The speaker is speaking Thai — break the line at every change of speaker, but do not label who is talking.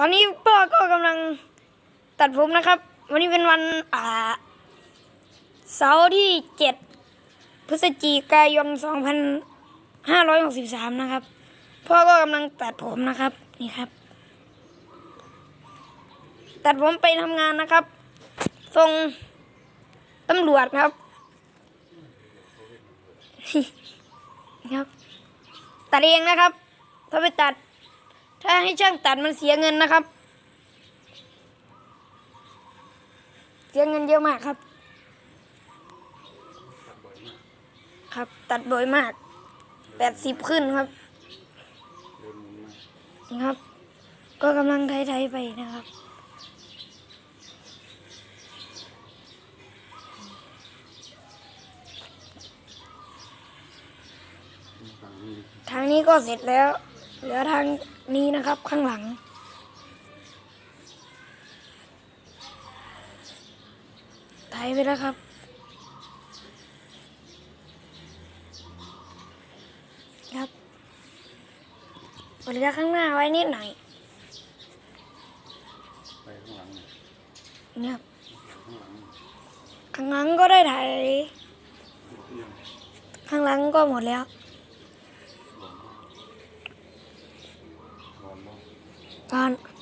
ตอนนี้พ่อก็กำลังตัดผมนะครับ วันนี้เป็นวันอ่าเสาร์ที่เจ็ดพฤศจิกายนสองพันห้าร้อยหกสิบสามนะครับ พ่อก็กำลังตัดผมนะครับนี่ครับ ตัดผมไปทำงานนะครับส่งตำรวจครับนี่ครับ ตัดเองนะครับ ถ้าไปตัด ถ้าให้ช่างตัดมันเสียเงินนะครับ เสียเงินเยอะมากครับ ครับ ตัดบ่อยมากแปดสิบขึ้นครับนี่ครับ ก็กำลังไทยๆไปนะครับทางนี้ก็เสร็จแล้ว เหลือทางนี้นะครับข้างหลัง ไถไปแล้วครับ ครับเหลือข้างหน้าไว้นิดหน่อย
ไปข้างหลังเนี่ย
เนี่ยครับ
ข้างหลัง
ข้างหลังก็ได้ไถ
เอียง
ข้างหลังก็หมดแล้ว
ห